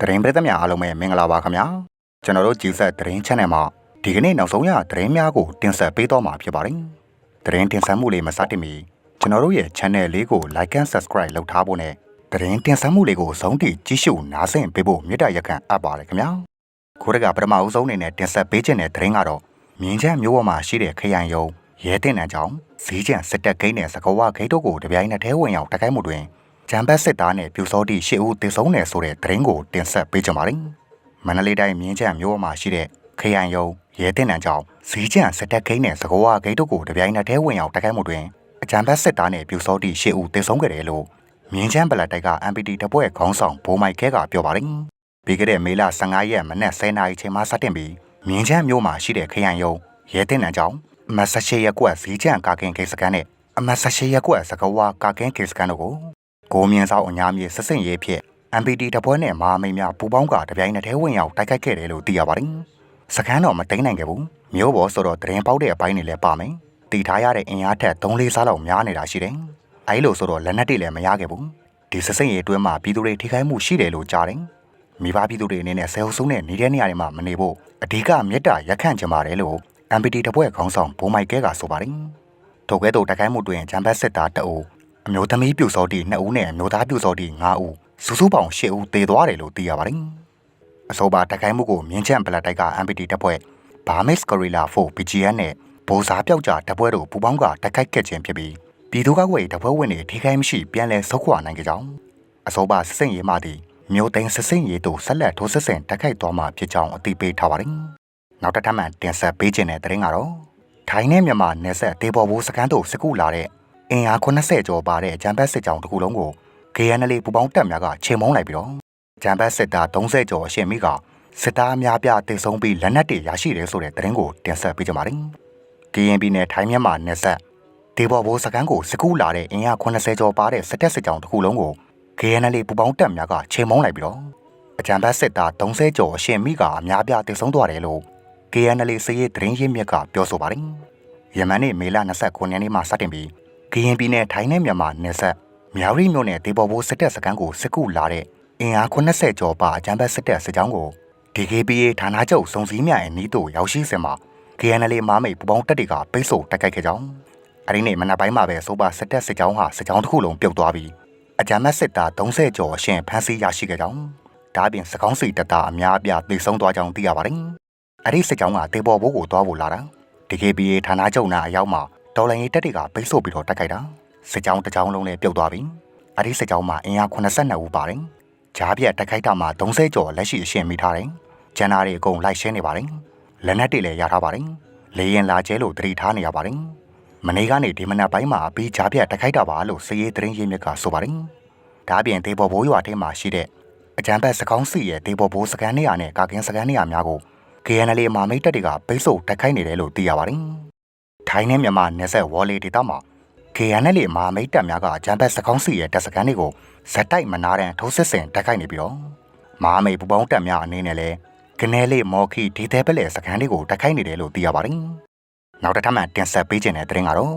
တရင်ပရိသတ်များအားလုံးပဲမင်္ဂလာပါခင်ဗျာကျွန်တော်တို့ကြည်ဆက်တရင် channel မှာဒီကနေ့နောက်ဆုံးရတရင်များကိုတင်ဆက်ပေးတော့မှာဖြစ်ပါတယ်တရင်တင်ဆက်မှုလေးမစတင်မီကျွန်တော်တို့ရဲ့ channel လေးကို like and subscribe လုပ်ထားဖို့နဲ့တရင်တင်ဆက်မှုလေးကိုဆုံးထိကြည့်ရှုနားဆင်ပေးဖို့မေတ္တာရက်ခံအပ်ပါတယ်ခင်ဗျာခိုးရကပထမအဦးဆုံးအနေနဲ့တင်ဆက်ပေးခြင်းတဲ့တရင်ကတော့မြင်းချမ်းမျိုးပေါ်မှာရှိတဲ့ခရိုင်ယုံရဲတင်နံကြောင့်ဈေးကျန်စစ်တပ်ဂိမ်းနဲ့စကောဝဂိတ်တို့ကိုတပြိုင်နက်တည်းဝင်ရောက်တိုက်ခိုက်မှုတွင် ဂျမ်ဘတ်စစ်သားနဲ့ပြူစောတိရှစ်ဦးတေဆုံးတယ်ဆိုတဲ့သတင်းကိုတင်ဆက်ပေးကြပါမယ်။မန္တလေးတိုင်းမြင်းချမ်းမြို့မှာရှိတဲ့ခရိုင်ယုံရဲတင်နံကြောင့်ဈေးကျန်စစ်တပ်ဂိမ်းနဲ့စကောဝဂိတ်တို့ကိုတပြိုင်နက်တည်းဝင်ရောက်တိုက်ခိုက်မှုတွင်ဂျမ်ဘတ်စစ်သားနဲ့ပြူစောတိရှစ်ဦးတေဆုံးခဲ့တယ်လို့မြင်းချမ်းဗလက်တိုက်က MPT တပွဲခေါင်းဆောင်ဘိုးမိုက်ခဲကပြောပါတယ်။ပြီးခဲ့တဲ့မေလ15ရက်မနက်10:00နာရီချိန်မှာစတင်ပြီးမြင်းချမ်းမြို့မှာရှိတဲ့ခရိုင်ယုံရဲတင်နံကြောင့်မဆရှိရက်ကွက်ဈေးကျန်ကာကင်ကိစ္စကန်နဲ့အမဆရှိရက်ကွက်စကဝါကာကင်ကိစ္စကန်တို့ကို ကိုမြင့်ဆောင်အညာမြေဆက်စင်ရေးဖြစ် MPT တပွဲနဲ့မဟာမိတ်များပူပေါင်းကတပြိုင်နက်တည်းဝင်ရောက်တိုက်ခိုက်ခဲ့တယ်လို့သိရပါတယ်။စကန်တော့မသိမ်းနိုင်ခဲ့ဘူး။မျိုးပေါ်ဆိုတော့တရင်ပေါက်တဲ့အပိုင်းတွေလည်းပါမယ်။တီထားရတဲ့အင်အားထက်3-4စားလောက်များနေတာရှိတယ်။အဲလိုဆိုတော့လက်နက်တွေလည်းမရခဲ့ဘူး။ဒီဆက်စင်ရေးအတွင်းမှာပြည်သူတွေထိခိုက်မှုရှိတယ်လို့ကြားတယ်။မိဘပြည်သူတွေအနေနဲ့ဆဲဟုတ်ဆုံးနဲ့နေတဲ့နေရာတွေမှာမနေဖို့အဓိကမြတ်တာရက်ခန့်ကြပါတယ်လို့ MPT တပွဲခေါင်းဆောင်ဘိုးမိုက်ကဲကဆိုပါတယ်။ထိုကဲ့သို့တိုက်ခိုက်မှုတွင်ဂျမ်ဘတ်စစ်သားတအူ အမျိုးသမီးပြူစောတီ2ဦးနဲ့အမျိုးသားပြူစောတီ5ဦးစုစုပေါင်း10ဦးသေသွားတယ်လို့သိရပါတယ်။အဆိုပါတိုက်ခိုက်မှုကိုမြင်းချမ်းပလက်တိုက်က MPT တပွဲ Barmis Gorilla 4 BGN နဲ့ဗိုလ်စားပြောက်ကြတပွဲတို့ပူပေါင်းကတိုက်ခိုက်ခဲ့ခြင်းဖြစ်ပြီးပြည်သူ့ကာကွယ်တပွဲဝင်တွေထိခိုက်မရှိပြန်လည်ဆုတ်ခွာနိုင်ကြကြောင်းအဆိုပါစစ်စင်ရေးမှသည်မြို့သိမ်းစစ်စင်ရေးတို့ဆက်လက်ထိုးစစ်ဆင်တိုက်ခိုက်သွားမှာဖြစ်ကြောင်းအသိပေးထားပါတယ်။နောက်တစ်ထပ်မှတင်ဆက်ပေးခြင်းတဲ့တဲ့ရင်ကတော့ထိုင်းနဲ့မြန်မာနယ်စပ်ဒေဘော်ဘူစကန်တို့စကူလာတဲ့ အင်အား80ကျော်ပါတဲ့ဂျမ်ဘတ်စစ်ကြောင်းတစ်ခုလုံးကို KNL ပူပေါင်းတပ်များကချေမုန်းလိုက်ပြီးတော့ဂျမ်ဘတ်စစ်သား30ကျော်အရှင်မိကစစ်သားအများပြတေဆုံးပြီးလက်နက်တွေရရှိတယ်ဆိုတဲ့သတင်းကိုတင်ဆက်ပေးကြပါမယ်။ KNB နဲ့ထိုင်းမြန်မာနယ်စပ်ဒေဘော်ဘူစကန်ကိုစကူလာတဲ့အင်အား80ကျော်ပါတဲ့စစ်တပ်စစ်ကြောင်းတစ်ခုလုံးကို KNL ပူပေါင်းတပ်များကချေမုန်းလိုက်ပြီးတော့အကြံဘတ်စစ်သား30ကျော်အရှင်မိကအများပြတေဆုံးသွားတယ်လို့ KNL စရေးသတင်းရင်းမြစ်ကပြောဆိုပါတယ်။ယမန်နေ့မေလ29ရက်နေ့မှာစတင်ပြီး ကရင်ပြည်နယ်ထိုင်းနဲ့မြန်မာနယ်စပ်မြောက်ရီမြို့နယ်ဒေဘော်ဘိုးစစ်တပ်စခန်းကိုစစ်ကူလာတဲ့အင်အား80ကျော်ပါအကြမ်းဖက်စစ်တပ်စစ်ကြောင်းကို DKBA ဌာနချုပ်စုံစည်းမြအနီးသို့ရောက်ရှိစင်မှာ KNL မားမိတ်ပူပေါင်းတပ်တွေကပိတ်ဆို့တိုက်ခိုက်ခဲ့ကြောင်းအဲဒီနေ့မနက်ပိုင်းမှာပဲဆိုပါစစ်တပ်စစ်ကြောင်းဟာစစ်ကြောင်းတစ်ခုလုံးပြုတ်သွားပြီးအကြမ်းဖက်စစ်သား30ကျော်အရှင်ဖမ်းဆီးရရှိခဲ့ကြောင်းဒါ့အပြင်စကောင်းစီတပ်သားအများအပြားသေဆုံးသွားကြောင်းသိရပါတယ်။အဲဒီစစ်ကြောင်းကဒေဘော်ဘိုးကိုတွားဖို့လာတာ DKBA ဌာနချုပ်နာအရောက်မှာ ဒေါ်လာရေးတက်တွေကပိတ်ဆို့ပြီးတော့တက်ခိုက်တာစစ်ကြောင်းတစ်ကြောင်းလုံးလည်းပြုတ်သွားပြီ။အဲဒီစစ်ကြောင်းမှာအင်အား82ဦးပါတယ်။ဂျားပြက်တက်ခိုက်တာမှာ30ကျော်လက်ရှိအရှင်မိထားတယ်။ကျန်တာတွေအကုန်လိုက်ရှင်းနေပါတယ်။လက်နက်တွေလည်းရထားပါတယ်။လေရင်လာကျဲလို့တတိထားနေရပါတယ်။မနေ့ကနေဒီမနက်ပိုင်းမှာပြီးဂျားပြက်တက်ခိုက်တာပါလို့စည်ရေးသတင်းရင်းမြစ်ကဆိုပါတယ်။ဒါ့အပြင်ဒေဘော်ဘိုးရွာထဲမှာရှိတဲ့အကြံဘက်စကောင်းစီရဲ့ဒေဘော်ဘိုးစကန်နေရနဲ့ကာကင်းစကန်နေရများကို KNL မာမိတ်တပ်တွေကပိတ်ဆို့တိုက်ခိုက်နေတယ်လို့သိရပါတယ်။ ထိုင်းနဲ့မြန်မာနယ်စပ်ဝေါ်လီဒေသမှာ KNL မာမိတ်တပ်များကအကြံဘက်စကောင်းစီရဲ့တပ်စကန်တွေကိုဇက်တိုက်မနာတဲ့ထိုးစစ်ဆင်တိုက်ခိုက်နေပြီးတော့မာမိတ်ပူပေါင်းတပ်များအနေနဲ့လည်းကနေလေးမော်ခီဒီသေးပလက်စကန်တွေကိုတိုက်ခိုက်နေတယ်လို့သိရပါတယ်။နောက်တစ်ထပ်မှတင်ဆက်ပေးခြင်းတဲ့သတင်းကတော့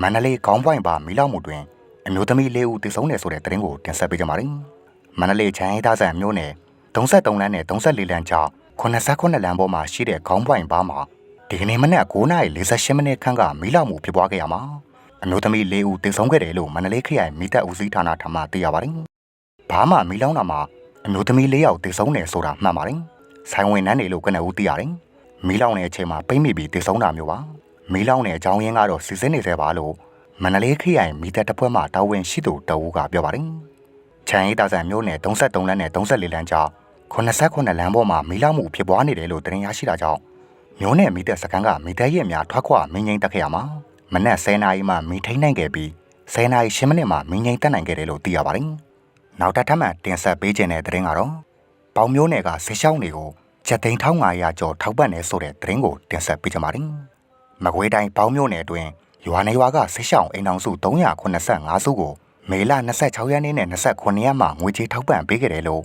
မန္တလေးခေါင်းပွိုင်ပါမီလောက်မှုတွင်အမျိုးသမီးလေးဦးသေဆုံးတယ်ဆိုတဲ့သတင်းကိုတင်ဆက်ပေးကြပါမယ်။မန္တလေးချမ်းရီသားဆန်မြို့နယ်33လမ်းနဲ့34လမ်းကြား89လမ်းပေါ်မှာရှိတဲ့ခေါင်းပွိုင်ပါမှာ ဒီကနေ့မနက်9:48မိနစ်ခန့်ကမီးလောင်မှုဖြစ်ပွားခဲ့ရမှာအမျိုးသမီး၄ဦးသေဆုံးခဲ့တယ်လို့မန္တလေးခရိုင်မိသက်ဦးစီးဌာနထမှသိရပါတယ်။ဘာမှမီးလောင်တာမှာအမျိုးသမီး၄ယောက်သေဆုံးတယ်ဆိုတာမှန်ပါတယ်။ဆိုင်ဝင်နှန်းနေလို့ကနဦးသိရတယ်။မီးလောင်တဲ့အချိန်မှာပိတ်မိပြီးသေဆုံးတာမျိုးပါ။မီးလောင်တဲ့အကြောင်းရင်းကတော့စစ်စစ်နေသေးပါလို့မန္တလေးခရိုင်မိသက်တပ်ဖွဲ့မှတာဝန်ရှိသူတအူးကပြောပါတယ်။ချန်ရီတာဆန်မြို့နယ်33လမ်းနဲ့34လမ်းကြား89လမ်းပေါ်မှာမီးလောင်မှုဖြစ်ပွားနေတယ်လို့တင်ရရှိတာကြောင့် မျိုးနဲ့မိသက်စကန်ကမိသက်ရဲ့များထွက်ခွာမင်းငိမ့်တက်ခဲ့ရမှာမနက်10:00နာရီမှမီးထိန်နိုင်ခဲ့ပြီး10:00နာရီ10မိနစ်မှမင်းငိမ့်တက်နိုင်ခဲ့တယ်လို့သိရပါတယ်။နောက်တစ်ထပ်မှတင်ဆက်ပေးခြင်းတဲ့သတင်းကတော့ပေါင်မျိုးနယ်ကဆေးရှောင်းတွေကိုချက်သိန်း1500ကျော်ထောက်ပံ့နေဆိုတဲ့သတင်းကိုတင်ဆက်ပေးကြပါမယ်။မကွေးတိုင်းပေါင်မျိုးနယ်အတွင်းရွာနေရွာကဆေးရှောင်းအိမ်အောင်စု385စုကိုမေလ26ရက်နေ့နဲ့29ရက်မှာငွေကြေးထောက်ပံ့ပေးခဲ့တယ်လို့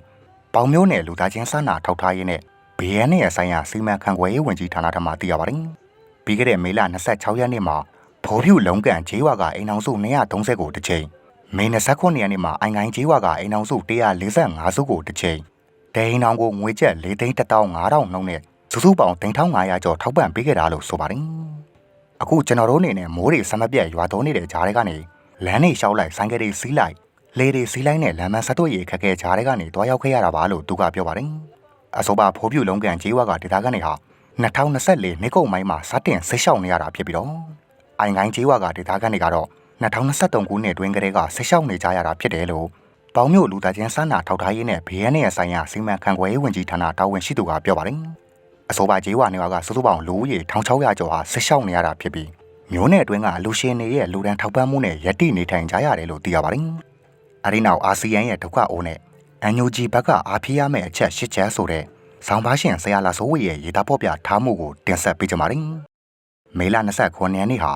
ပေါင်မျိုးနယ်လူသားချင်းစာနာထောက်ထားရေးနဲ့ BN ရဲ့ဆိုင်ရာစီမံခန့်ခွဲရေးဝန်ကြီးဌာနထမှသိရပါတယ်။ပြီးခဲ့တဲ့မေလ26ရက်နေ့မှာဖော်ဖြူလုံးကန်ဂျေးဝါကအိမ်အောင်စု230ကိုတစ်ချိန်မေ29ရက်နေ့မှာအိုင်ကိုင်းဂျေးဝါကအိမ်အောင်စု145စုကိုတစ်ချိန်ဒိန်းတောင်ကိုငွေကျပ်၄သိန်း15000နှုန်းနဲ့စုစုပေါင်း3500ကျော်ထောက်ပံ့ပေးခဲ့တာလို့ဆိုပါတယ်။အခုကျွန်တော်တို့အနေနဲ့မိုးတွေဆမပြတ်ရွာသွန်းနေတဲ့ဂျားတွေကနေလမ်းတွေလျှောက်လိုက်ဆိုင်ကယ်တွေစီးလိုက်လေတွေစီးလိုက်နဲ့လမ်းမဆက်တို့ရေခက်ခဲဂျားတွေကနေတွားရောက်ခဲ့ရတာပါလို့သူကပြောပါတယ်။ အဆိုပါဖိုးပြူလုံးကန်ဂျေးဝါကဒေတာကနေဟာ2024နှစ်ကုန်ပိုင်းမှာစတင်ဆိတ်လျှောက်နေရတာဖြစ်ပြီးတော့အိုင်ကိုင်းဂျေးဝါကဒေတာကနေကတော့2023ခုနှစ်တွင်ကလေးကဆိတ်လျှောက်နေကြရတာဖြစ်တယ်လို့ပေါင်းမြို့လူသားချင်းစန်းနာထောက်ထားရေးနဲ့ဘေးရန်ရဲ့ဆိုင်ရာစီမံခန့်ခွဲရေးဝန်ကြီးဌာနတာဝန်ရှိသူကပြောပါတယ်။အဆိုပါဂျေးဝါနေဝါကစုစုပေါင်းလူဦးရေ1600ကျော်ဟာဆိတ်လျှောက်နေရတာဖြစ်ပြီးမျိုးနယ်အတွင်းကလူရှင်တွေရဲ့လူဒန်းထောက်ပံ့မှုနဲ့ယက်တိနေထိုင်ကြရတယ်လို့သိရပါတယ်။အဲဒီနောက်အာဆီယံရဲ့ဒုက္ခအိုးနဲ့ အန်ယူဂျီဘက်ကအားဖြည့်ရမယ့်အချက်ရှစ်ချက်ဆိုတဲ့ဆောင်းပါရှင်ဆရာလာစိုးဝေရဲ့ရေသားပေါ်ပြထားမှုကိုတင်ဆက်ပေးကြပါမယ်။မေလ29ရက်နေ့ဟာ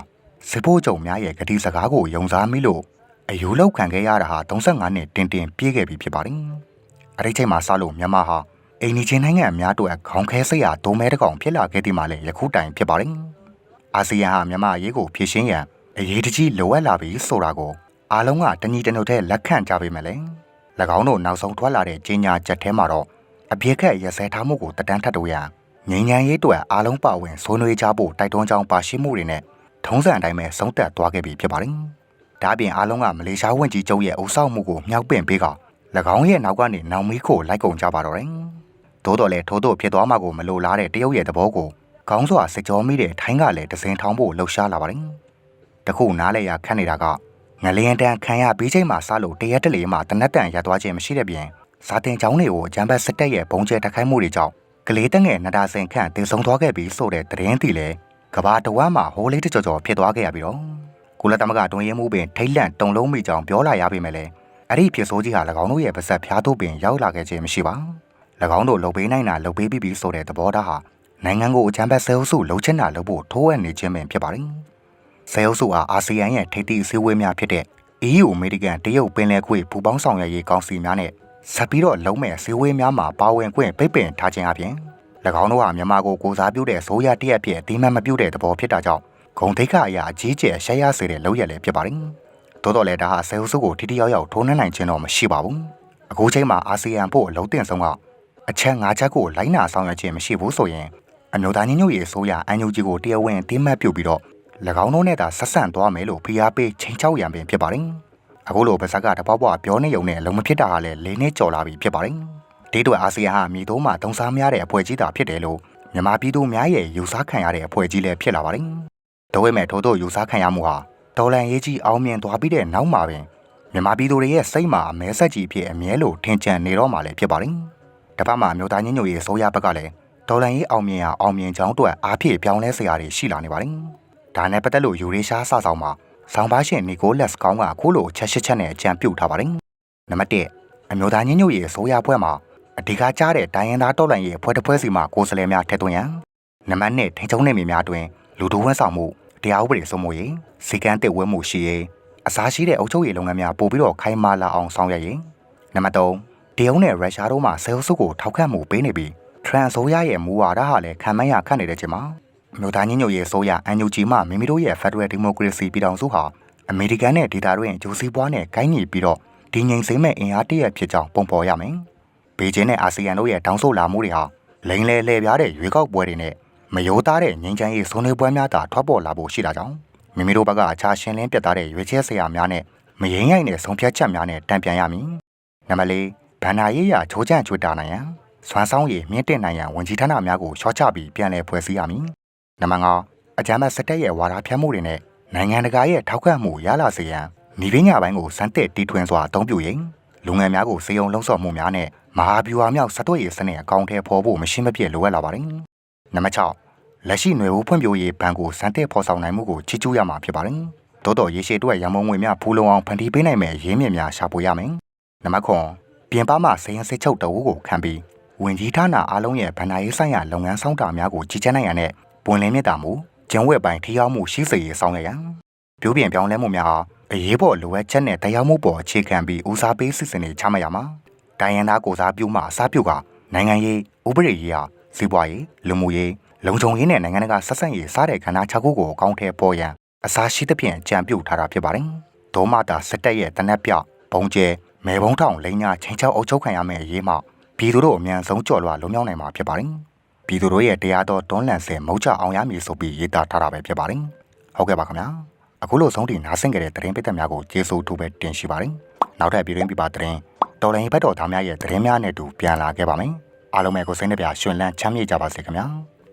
စစ်ဖို့ကြုံများရဲ့ဂတိစကားကိုယုံစားမိလို့အယူလောက်ခံခဲ့ရတာဟာ35နှစ်တင်တင်ပြည့်ခဲ့ပြီဖြစ်ပါတယ်။အဲဒီချိန်မှာစလို့မြန်မာဟာအိန္ဒိချင်းနိုင်ငံအများတို့ခေါင်းခဲစိတ်ဟာဒုံမဲတစ်ကောင်ဖြစ်လာခဲ့ဒီမှာလည်းယခုတိုင်ဖြစ်ပါတယ်။အာဆီယံဟာမြန်မာအရေးကိုဖြည့်ရှင်းရန်အရေးတကြီးလိုအပ်လာပြီဆိုတာကိုအားလုံးကတညီတညွတ်တည်းလက်ခံကြပေမဲ့လည်း၎ င်းတို့နောက်ဆုံးထွက်လာတဲ့ကြီးညာချက်ထဲမှာတော့အပြစ်ခက်ရစဲထားမှုကိုတတန်းထပ်တို့ရန်ငြိမ်းချမ်းရေးအတွက်အားလုံးပါဝင်ဆွေးနွေးကြဖို့တိုက်တွန်းကြောင်းပါရှိမှုတွေနဲ့ထုံးစံအတိုင်းပဲဆုံးသက်သွားခဲ့ပြီဖြစ်ပါတယ်။ဒါ့အပြင်အားလုံးကမလေးရှားဝန်ကြီးချုပ်ရဲ့အုပ်ဆောင်မှုကိုမြောက်ပင့်ပေးက၎င်းရဲ့နောက်ကနေနောင်မီးကိုလိုက်ကုန်ကြပါတော့တယ်။သို့တော်လည်းထိုးတို့ဖြစ်သွားမှာကိုမလိုလားတဲ့တရုတ်ရဲ့သဘောကိုခေါင်းစွာစစ်ကြောမိတဲ့ထိုင်းကလည်းတစင်ထောင်းဖို့လှုပ်ရှားလာပါတယ်။တခုနားလေရခန့်နေတာက ငလျင်တန်ခံရပြီးချိန်မှာစလို့တရက်တလေမှတနက်တန်ရသွားခြင်းမရှိတဲ့ပြင်စာတင်ကျောင်းတွေကိုအကြမ်းဖက်စစ်တပ်ရဲ့ဘုံကျဲတိုက်ခိုက်မှုတွေကြောင့်ကလေးတငယ်နဒါစင်ခန့်တင်ဆုံးသွားခဲ့ပြီးဆိုတဲ့သတင်းတီလည်းကဘာတဝမ်းမှာဟိုးလေးတကြော်ကြော်ဖြစ်သွားခဲ့ရပြီးတော့ကုလသမဂ္ဂတွင်ရမှုပင်ထိတ်လန့်တုံလုံးမိကြောင်ပြောလာရပေမဲ့လည်းအဲ့ဒီဖြစ်ဆိုးကြီးဟာ၎င်းတို့ရဲ့ပါဆက်ဖျားတို့ပင်ရောက်လာခဲ့ခြင်းမရှိပါ၎င်းတို့လှုပ်ပေးနိုင်တာလှုပ်ပေးပြီးပြီဆိုတဲ့သဘောထားဟာနိုင်ငံကိုအကြမ်းဖက်ဆဲအုပ်စုလှုပ်ချင်တာလှုပ်ဖို့ထိုးဝက်နေခြင်းပင်ဖြစ်ပါတယ် ဆဲအုပ်စုဟာအာဆီယံရဲ့ထိပ်သီးအစည်းအဝေးများဖြစ်တဲ့ EU အမေရိကန်တရုတ်ပင်လယ်ခွေပူပေါင်းဆောင်ရွက်ရေးကောင်စီများနဲ့ဆက်ပြီးတော့လုံးမဲ့စီဝေးများမှာပါဝင်ခွင့်ပိတ်ပင်ထားခြင်းအပြင်၎င်းတို့ဟာမြန်မာကိုကိုစားပြုတဲ့ဆိုရတရက်ဖြစ်အတိမတ်မပြုတဲ့သဘောဖြစ်တာကြောင့်ဂုံဒိတ်ခအရာအကြီးကျယ်ရှက်ရစေတဲ့လောက်ရလည်းဖြစ်ပါတယ်။သို့တော်လည်းဒါဟာဆဲဟုတ်စုကိုထိထိရောက်ရောက်ထိုးနှက်နိုင်ခြင်းတော့မရှိပါဘူး။အခုချိန်မှာအာဆီယံဖို့အလုံးတင်ဆုံးကအချက်၅ချက်ကိုလိုက်နာဆောင်ရွက်ခြင်းမရှိဘူးဆိုရင်အမျိုးသားညီညွတ်ရေးအစိုးရအန်ယူဂျီကိုတရားဝင်တိမှတ်ပြုပြီးတော့၎ င်းတို့နဲ့သာဆက်ဆံသွားမယ်လို့ဖိအားပေးချိန်ချောက်ရံပင်ဖြစ်ပါတယ်။အခုလိုပါဇက်ကတပေါက်ပွားပြောနေုံနဲ့အလုံးမဖြစ်တာဟာလည်းလေးနှစ်ကျော်လာပြီဖြစ်ပါတယ်။ဒီတော့အာဆီယံဟာမြေတိုးမှာတုံးစားများတဲ့အဖွဲ့ကြီးတာဖြစ်တယ်လို့မြန်မာပြည်သူများရဲ့ယူဆခံရတဲ့အဖွဲ့ကြီးလည်းဖြစ်လာပါတယ်။ဒါပေမဲ့ထို့သောယူဆခံရမှုဟာဒေါ်လန်ရေးကြီးအောင်မြင်သွားပြီးတဲ့နောက်မှာပင်မြန်မာပြည်သူတွေရဲ့စိတ်မှာအမဲဆက်ကြီးဖြစ်အမြဲလို့ထင်ကြံနေတော့မှလည်းဖြစ်ပါတယ်။တစ်ဖက်မှာမြို့သားညညရေးဆိုရဘက်ကလည်းဒေါ်လန်ရေးအောင်မြင်ရအောင်မြင်ကြောင်းအတွက်အားဖြည့်ပြောင်းလဲစရာတွေရှိလာနေပါတယ်။ ဒါနဲ့ပတ်သက်လို့ယူရေးရှားစဆောင်မှာဆောင်းပါရှင်နီကိုလက်စ်ကောင်းကအခုလိုချက်ရှစ်ချက်နဲ့အကြံပြုထားပါတယ်။နံပါတ်1အမျိုးသားညညရေးဆိုရဘွဲ့မှာအဓိကကြားတဲ့တိုင်းရင်းသားတော်လှန်ရေးအဖွဲ့တစ်ဖွဲ့စီမှကိုယ်စားလှယ်များထည့်သွင်းရန်နံပါတ်2ထိန်းချုပ်နေမိများတွင်လူထုဝန်ဆောင်မှုတရားဥပဒေစိုးမိုးရေးစီကံတစ်ဝဲမှုရှိရေးအစားရှိတဲ့အုပ်ချုပ်ရေးလုပ်ငန်းများပို့ပြီးတော့ခိုင်မာလာအောင်ဆောင်ရွက်ရေးနံပါတ်3တရုတ်နဲ့ရုရှားတို့မှဆဲအုပ်စုကိုထောက်ခံမှုပေးနေပြီးထရန်ဆိုရရဲ့မူဝါဒဟာလည်းခံမရခတ်နေတဲ့ချိန်မှာ မြို့သားညညရဲ့ဆိုရအန်ယူဂျီမှမိမိတို့ရဲ့ Federal Democracy ပြည်ထောင်စုဟာအမေရိကန်နဲ့ဒေတာတွင်ဂျိုစီပွားနဲ့ကိုင်းညီပြီးတော့ဒီငိမ်စိမ့်မဲ့အင်အားတရက်ဖြစ်ကြောင်းပုံဖော်ရမယ်။ဘေကျင်းနဲ့အာဆီယံတို့ရဲ့တောင်းဆိုလာမှုတွေဟာလိန်လေလှည့်ပြားတဲ့ရွေးကောက်ပွဲတွေနဲ့မယိုးသားတဲ့ငြိမ်းချမ်းရေးဆွေးနွေးပွဲများသာထွက်ပေါ်လာဖို့ရှိတာကြောင့်မိမိတို့ဘက်ကအခြားရှင်းလင်းပြတ်သားတဲ့ရွေးချယ်စရာများနဲ့မရင်ရိုက်တဲ့ဆုံးဖြတ်ချက်များနဲ့တံပြန်ရမည်။နံပါတ်၄ဗန္နာရေးရချိုးချန့်ချွေတာနိုင်ရန်စွမ်းဆောင်ရည်မြင့်တက်နိုင်ရန်ဝန်ကြီးဌာနများကိုရှော့ချပြီးပြန်လည်ဖွဲ့စည်းရမည်။ နံပါတ်၅အကြမ်းဖက်စစ်တပ်ရဲ့ဝါဒဖြန့်မှုတွေနဲ့နိုင်ငံတကာရဲ့ထောက်ခံမှုရလာစေရန်ဤပညာပိုင်းကိုစမ်းသစ်တီထွင်စွာအသုံးပြုရင်လူငယ်များကိုစေယုံလုံးဆော်မှုများနဲ့မဟာဗျူဟာမြောက်စက်သွေးရေးစနစ်အကောင့်ထဲပေါ်ဖို့မရှိမဖြစ်လိုအပ်လာပါတယ်။နံပါတ်6လက်ရှိຫນွေဦးဖွံ့ဖြိုးရေးဘဏ်ကိုစမ်းသစ်ဖော်ဆောင်နိုင်မှုကိုချီးကျူးရမှာဖြစ်ပါတယ်။သို့တော်ရေရှည်အတွက်ရမုံငွေများဖူးလုံအောင်ဖန်တီးပေးနိုင်မယ့်ရင်းမြစ်များရှာဖွေရမယ်။နံပါတ်9ပြင်ပမှစေရင်စစ်ချုပ်တအုပ်ကိုခံပြီးဝင်ကြီးဌာနအားလုံးရဲ့ဗန္ဒာရေးဆိုင်ရာလုပ်ငန်းဆောင်တာများကိုကြီးကြပ်နိုင်ရတဲ့ ပွင့်လင်းမြတ်တာမှုကျန်းဝက်ပိုင်းထိရောက်မှုရှိစေရေးဆောင်ရွက်ရန်ပြိုးပြင်ပြောင်းလဲမှုများဟာအရေးပေါ်လိုအပ်ချက်နဲ့တရားမှုပေါ်အခြေခံပြီးဦးစားပေးစစ်စင်တွေချမှတ်ရမှာတိုင်းရင်းသားကိုစားပြုမှအစားပြုကနိုင်ငံရေးဥပဒေရေးဟာစီးပွားရေးလူမှုရေးလုံခြုံရေးနဲ့နိုင်ငံတကာဆက်ဆံရေးစတဲ့ကဏ္ဍ6ခုကိုအကောင့်ထဲပေါ်ရန်အစားရှိသဖြင့်ကြံပြုတ်ထားတာဖြစ်ပါတယ်။ဒေါမတာစစ်တပ်ရဲ့တနက်ပြဘုံကျဲမဲဘုံထောင်လိန်ညာချင်းချောက်အုပ်ချုပ်ခံရမယ့်အရေးမှပြည်သူတို့အမြန်ဆုံးကြော်လွှာလွန်မြောက်နိုင်မှာဖြစ်ပါတယ် ပြည်သူတို့ရဲ့တရားတော်တွန်းလှန်ဆဲမုတ်ချအောင်ရမည်ဆိုပြီးရေးသားထားတာပဲဖြစ်ပါတယ်ဟုတ်ကဲ့ပါခင်ဗျာအခုလိုဆုံးထိနားဆင်ကြတဲ့သတင်းပိတ်သက်များကိုကျေးဇူးတူပဲတင်ရှိပါတယ်နောက်ထပ်ပြည်တွင်းပြပသတင်းတော်လိုင်းဘက်တော်သားများရဲ့သတင်းများနဲ့အတူပြန်လာခဲ့ပါမယ်အားလုံးပဲကိုစိတ်နှပြရှင်လန်းချမ်းမြေ့ကြပါစေခင်ဗျာ